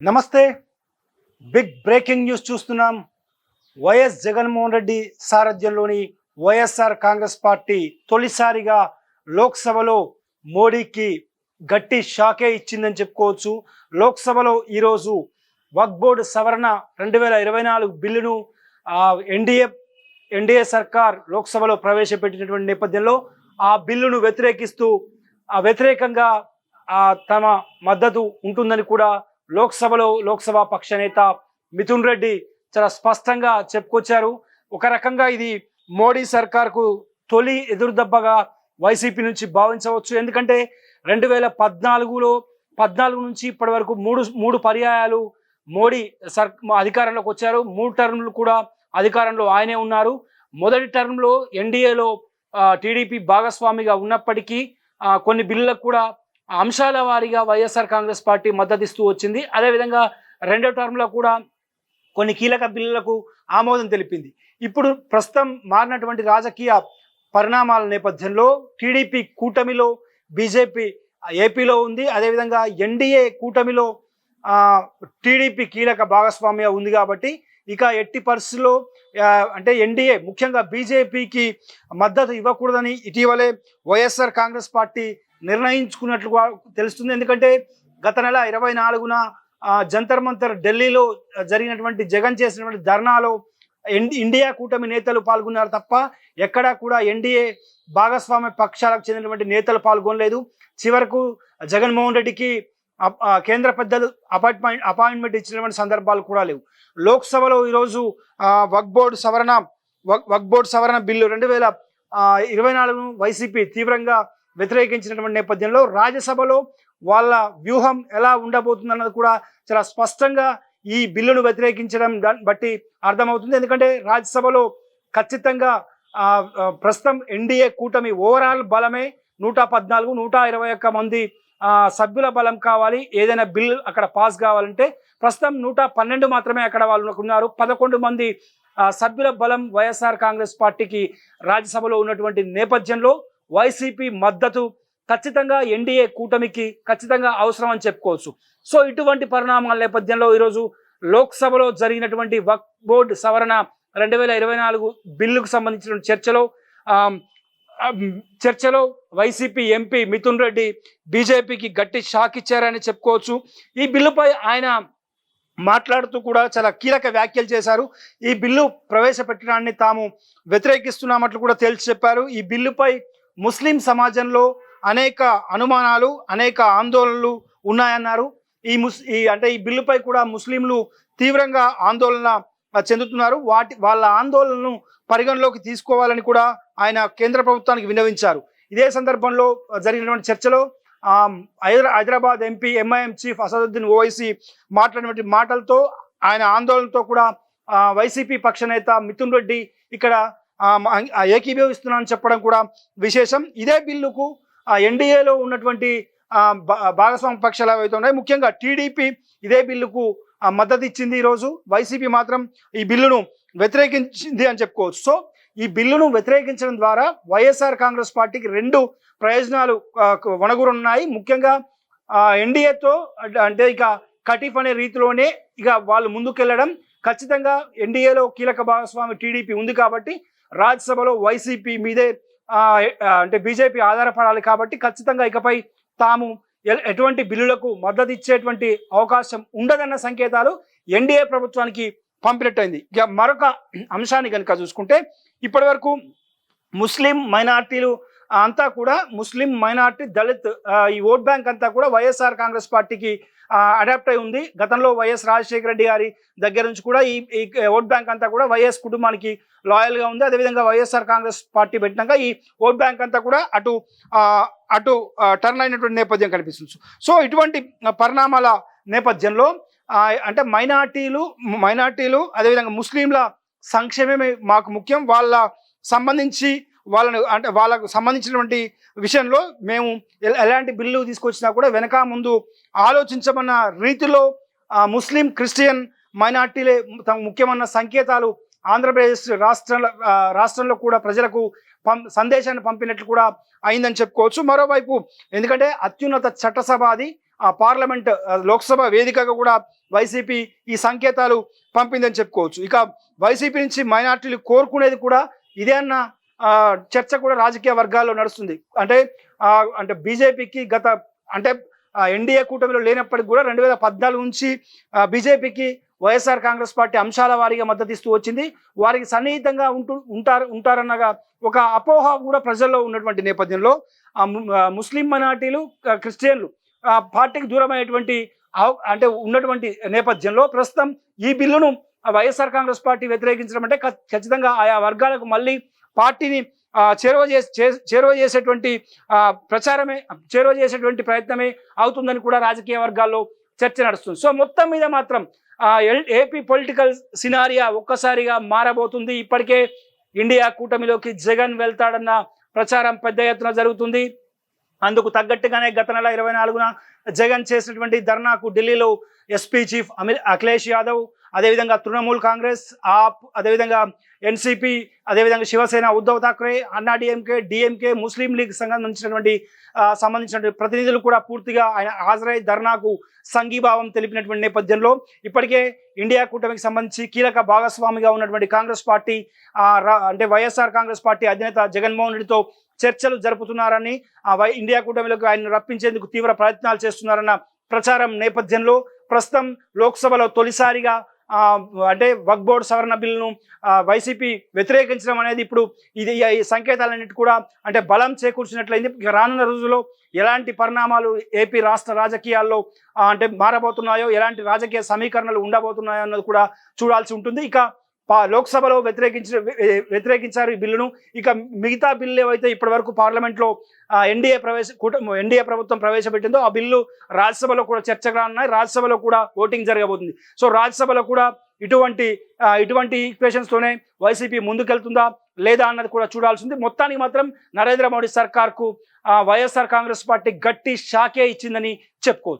నమస్తే. Big breaking news చూస్తున్నాం. YS Jaganmohan Reddy సారథ్యంలోని వైఎస్ఆర్ కాంగ్రెస్ పార్టీ తొలిసారిగా లోక్సభలో మోడీకి గట్టి షాకే ఇచ్చిందని చెప్పుకోవచ్చు. లోక్సభలో ఈరోజు వక్ బోర్డు సవరణ రెండు వేల ఇరవై నాలుగు బిల్లును ఎన్డీఏ ఎన్డీఏ సర్కార్ లోక్సభలో ప్రవేశపెట్టినటువంటి నేపథ్యంలో ఆ బిల్లును వ్యతిరేకిస్తూ ఆ వ్యతిరేకంగా ఆ తమ మద్దతు ఉంటుందని కూడా లోక్సభలో లోక్సభ పక్ష నేత మిథున్ రెడ్డి చాలా స్పష్టంగా చెప్పుకొచ్చారు. ఒక రకంగా ఇది మోడీ సర్కార్కు తొలి ఎదురుదెబ్బగా వైసీపీ నుంచి భావించవచ్చు. ఎందుకంటే రెండు వేల పద్నాలుగులో పద్నాలుగు నుంచి ఇప్పటి వరకు మూడు మూడు పర్యాయాలు మోడీ సర్ అధికారంలోకి వచ్చారు. మూడు టర్మ్లు కూడా అధికారంలో ఆయనే ఉన్నారు. మొదటి టర్మ్లో ఎన్డీఏలో టీడీపీ భాగస్వామిగా ఉన్నప్పటికీ కొన్ని బిల్లులకు కూడా అంశాల వారీగా వైఎస్ఆర్ కాంగ్రెస్ పార్టీ మద్దతిస్తూ వచ్చింది. అదేవిధంగా రెండో టర్మ్లో కూడా కొన్ని కీలక బిల్లులకు ఆమోదం తెలిపింది. ఇప్పుడు ప్రస్తుతం మారినటువంటి రాజకీయ పరిణామాల నేపథ్యంలో టీడీపీ కూటమిలో బీజేపీ ఏపీలో ఉంది. అదేవిధంగా ఎన్డీఏ కూటమిలో టీడీపీ కీలక భాగస్వామ్య ఉంది కాబట్టి ఇక ఎట్టి పరిస్థితుల్లో అంటే ఎన్డీఏ ముఖ్యంగా బీజేపీకి మద్దతు ఇవ్వకూడదని ఇటీవలే వైఎస్ఆర్ కాంగ్రెస్ పార్టీ నిర్ణయించుకున్నట్లు తెలుస్తుంది. ఎందుకంటే గత నెల ఇరవై నాలుగున జంతర్ మంతర్ ఢిల్లీలో జరిగినటువంటి జగన్ చేసినటువంటి ధర్నాలో ఇండియా కూటమి నేతలు పాల్గొన్నారు తప్ప ఎక్కడా కూడా ఎన్డీఏ భాగస్వామ్య పక్షాలకు చెందినటువంటి నేతలు పాల్గొనలేదు. చివరకు జగన్మోహన్ రెడ్డికి కేంద్ర పెద్దలు అపాయింట్మెంట్ అపాయింట్మెంట్ ఇచ్చినటువంటి సందర్భాలు కూడా లేవు. లోక్సభలో ఈరోజు ఆ, వక్ బోర్డు సవరణ వక్ వక్బోర్డ్ సవరణ బిల్లు రెండు వేల ఇరవై నాలుగును వైసీపీ తీవ్రంగా వ్యతిరేకించినటువంటి నేపథ్యంలో రాజ్యసభలో వాళ్ళ వ్యూహం ఎలా ఉండబోతుందన్నది కూడా చాలా స్పష్టంగా ఈ బిల్లును వ్యతిరేకించడం దాన్ని బట్టి అర్థమవుతుంది. ఎందుకంటే రాజ్యసభలో ఖచ్చితంగా ప్రస్తుతం ఎన్డీఏ కూటమి ఓవరాల్ బలమే నూట పద్నాలుగు నూట ఇరవై ఒక్క మంది సభ్యుల బలం కావాలి. ఏదైనా బిల్ అక్కడ పాస్ కావాలంటే ప్రస్తుతం నూట పన్నెండు మాత్రమే అక్కడ వాళ్ళు ఉన్నారు. పదకొండు మంది సభ్యుల బలం వైఎస్ఆర్ కాంగ్రెస్ పార్టీకి రాజ్యసభలో ఉన్నటువంటి నేపథ్యంలో వైసీపీ మద్దతు ఖచ్చితంగా ఎన్డీఏ కూటమికి ఖచ్చితంగా అవసరం అని చెప్పుకోవచ్చు. సో ఇటువంటి పరిణామాల నేపథ్యంలో ఈరోజు లోక్సభలో జరిగినటువంటి వక్ బోర్డు సవరణ రెండు వేల ఇరవై నాలుగు బిల్లుకు సంబంధించిన చర్చలో చర్చలో వైసీపీ ఎంపీ మిథున్ రెడ్డి బీజేపీకి గట్టి షాక్ ఇచ్చారని చెప్పుకోవచ్చు. ఈ బిల్లుపై ఆయన మాట్లాడుతూ కూడా చాలా కీలక వ్యాఖ్యలు చేశారు. ఈ బిల్లు ప్రవేశపెట్టడాన్ని తాము వ్యతిరేకిస్తున్నామట్లు కూడా తేల్చి చెప్పారు. ఈ బిల్లుపై ముస్లిం సమాజంలో అనేక అనుమానాలు అనేక ఆందోళనలు ఉన్నాయన్నారు. ఈ ముస్ ఈ అంటే ఈ బిల్లుపై కూడా ముస్లింలు తీవ్రంగా ఆందోళన చెందుతున్నారు. వాటి వాళ్ళ ఆందోళనను పరిగణలోకి తీసుకోవాలని కూడా ఆయన కేంద్ర ప్రభుత్వానికి విన్నవించారు. ఇదే సందర్భంలో జరిగినటువంటి చర్చలో Hyderabad Hyderabad MP MIM chief Asaduddin Owaisi మాట్లాడినటువంటి మాటలతో ఆయన ఆందోళనతో కూడా వైసీపీ పక్ష నేత మిథున్ రెడ్డి ఇక్కడ ఏకీభవిస్తున్నా అని చెప్పడం కూడా విశేషం. ఇదే బిల్లుకు ఎన్డీఏలో ఉన్నటువంటి భాగస్వామ్య పక్షాలు ఏవైతే ఉన్నాయి ముఖ్యంగా టీడీపీ ఇదే బిల్లుకు మద్దతు ఇచ్చింది ఈరోజు వైసీపీ మాత్రం ఈ బిల్లును వ్యతిరేకించింది అని చెప్పుకోవచ్చు. సో ఈ బిల్లును వ్యతిరేకించడం ద్వారా వైఎస్ఆర్ కాంగ్రెస్ పార్టీకి రెండు ప్రయోజనాలు వనగురున్నాయి ముఖ్యంగా ఎన్డీఏతో అంటే ఇక కటిఫ్ అనే రీతిలోనే ఇక వాళ్ళు ముందుకెళ్ళడం ఖచ్చితంగా ఎన్డీఏలో కీలక భాగస్వామి టీడీపీ ఉంది కాబట్టి రాజ్యసభలో వైసీపీ మీదే అంటే బీజేపీ ఆధారపడాలి కాబట్టి ఖచ్చితంగా ఇకపై తాము ఎటువంటి బిల్లులకు మద్దతు ఇచ్చేటువంటి అవకాశం ఉండదన్న సంకేతాలు ఎన్డీఏ ప్రభుత్వానికి పంపినట్టయింది ఇక మరొక అంశాన్ని కనుక చూసుకుంటే ఇప్పటి వరకు ముస్లిం మైనార్టీలు అంతా కూడా ముస్లిం మైనార్టీ దళిత్ ఈ ఓట్ బ్యాంక్ అంతా కూడా వైఎస్ఆర్ కాంగ్రెస్ పార్టీకి అడాప్ట్ అయి ఉంది. గతంలో వైఎస్ రాజశేఖర రెడ్డి గారి దగ్గర నుంచి కూడా ఈ ఈ ఓట్ బ్యాంక్ అంతా కూడా వైఎస్ కుటుంబానికి లాయల్గా ఉంది. అదేవిధంగా వైఎస్ఆర్ కాంగ్రెస్ పార్టీ పెట్టినాక ఈ ఓట్ బ్యాంక్ అంతా కూడా అటు అటు టర్న్ అయినటువంటి నేపథ్యం కనిపిస్తుంది. సో ఇటువంటి పరిణామాల నేపథ్యంలో అంటే మైనార్టీలు మైనార్టీలు అదేవిధంగా ముస్లింల సంక్షేమమే మాకు ముఖ్యం. వాళ్ళ సంబంధించి వాళ్ళను అంటే వాళ్ళకు సంబంధించినటువంటి విషయంలో మేము ఎలాంటి బిల్లు తీసుకొచ్చినా కూడా వెనక ముందు ఆలోచించమన్న రీతిలో ముస్లిం క్రిస్టియన్ మైనార్టీలే తమ ముఖ్యమైన సంకేతాలు ఆంధ్రప్రదేశ్ రాష్ట్రంలో రాష్ట్రంలో కూడా ప్రజలకు పం సందేశాన్ని పంపినట్లు కూడా అయిందని చెప్పుకోవచ్చు. మరోవైపు ఎందుకంటే అత్యున్నత చట్టసభ అది ఆ పార్లమెంట్ లోక్సభ వేదికగా కూడా వైసీపీ ఈ సంకేతాలు పంపిందని చెప్పుకోవచ్చు. ఇక వైసీపీ నుంచి మైనార్టీలు కోరుకునేది కూడా ఇదే అన్న చర్చ కూడా రాజకీయ వర్గాల్లో నడుస్తుంది. అంటే అంటే బీజేపీకి గత అంటే ఎన్డీఏ కూటమిలో లేనప్పటికీ కూడా రెండు వేల పద్నాలుగు నుంచి బీజేపీకి వైఎస్ఆర్ కాంగ్రెస్ పార్టీ అంశాల వారీగా మద్దతు ఇస్తూ వచ్చింది. వారికి సన్నిహితంగా ఉంటూ ఉంటారు ఉంటారన్నగా ఒక అపోహ కూడా ప్రజల్లో ఉన్నటువంటి నేపథ్యంలో ముస్లిం మైనార్టీలు క్రిస్టియన్లు పార్టీకి దూరమైనటువంటి అంటే ఉన్నటువంటి నేపథ్యంలో ప్రస్తుతం ఈ బిల్లును ఆ వైఎస్ఆర్ కాంగ్రెస్ పార్టీ వ్యతిరేకించడం అంటే ఖచ్చితంగా ఆయా వర్గాలకు మళ్ళీ పార్టీని చేరువ చేసే చేరువ చేసేటువంటి ప్రచారమే చేరువ చేసేటువంటి ప్రయత్నమే అవుతుందని కూడా రాజకీయ వర్గాల్లో చర్చ నడుస్తుంది. సో మొత్తం మీద మాత్రం ఎల్- ఏపీ పొలిటికల్ సినారియా ఒక్కసారిగా మారబోతుంది. ఇప్పటికే ఇండియా కూటమిలోకి జగన్ వెళ్తాడన్న ప్రచారం పెద్ద ఎత్తున జరుగుతుంది. అందుకు తగ్గట్టుగానే గత నెల ఇరవై నాలుగున జగన్ చేసినటువంటి ధర్నాకు ఢిల్లీలో ఎస్పీ చీఫ్ అమిత్ అఖిలేష్ యాదవ్ అదేవిధంగా తృణమూల్ కాంగ్రెస్ ఆప్ అదేవిధంగా ఎన్సీపీ అదేవిధంగా శివసేన ఉద్ధవ్ థాక్రే అన్నా డిఎంకే డిఎంకే ముస్లిం లీగ్ సంబంధించినటువంటి సంబంధించినటువంటి ప్రతినిధులు కూడా పూర్తిగా ఆయన హాజరై ధర్నాకు సంఘీభావం తెలిపినటువంటి నేపథ్యంలో ఇప్పటికే ఇండియా కూటమికి సంబంధించి కీలక భాగస్వామిగా ఉన్నటువంటి కాంగ్రెస్ పార్టీ అంటే వైఎస్ఆర్ కాంగ్రెస్ పార్టీ అధినేత జగన్మోహన్ రెడ్డితో చర్చలు జరుపుతున్నారని వై ఇండియా కూటమిలోకి ఆయన రప్పించేందుకు తీవ్ర ప్రయత్నాలు చేస్తున్నారన్న ప్రచారం నేపథ్యంలో ప్రస్తుతం లోక్సభలో తొలిసారిగా అంటే వక్ బోర్డు సవరణ బిల్లును వైసీపీ వ్యతిరేకించడం అనేది ఇప్పుడు ఇది ఈ సంకేతాలన్నిటి కూడా అంటే బలం చేకూర్చినట్లయింది. ఇక రానున్న రోజుల్లో ఎలాంటి పరిణామాలు ఏపీ రాష్ట్ర రాజకీయాల్లో అంటే మారబోతున్నాయో ఎలాంటి రాజకీయ సమీకరణలు ఉండబోతున్నాయో అన్నది కూడా చూడాల్సి ఉంటుంది. ఇక లోక్సభలో వ్యతిరేకించిన వ్యతిరేకించారు ఈ బిల్లును. ఇక మిగతా బిల్లు ఏవైతే ఇప్పటి వరకు పార్లమెంట్లో ఎన్డీఏ ప్రవేశ కూటమి ఎన్డీఏ ప్రభుత్వం ప్రవేశపెట్టిందో ఆ బిల్లు రాజ్యసభలో కూడా చర్చకు రానున్నాయి. రాజ్యసభలో కూడా ఓటింగ్ జరగబోతుంది. సో రాజ్యసభలో కూడా ఇటువంటి ఇటువంటి ఈక్వేషన్స్తోనే వైసీపీ ముందుకెళ్తుందా లేదా అన్నది కూడా చూడాల్సింది. మొత్తానికి మాత్రం నరేంద్ర మోడీ సర్కార్కు వైఎస్ఆర్ కాంగ్రెస్ పార్టీ గట్టి షాకే ఇచ్చిందని చెప్పుకోవచ్చు.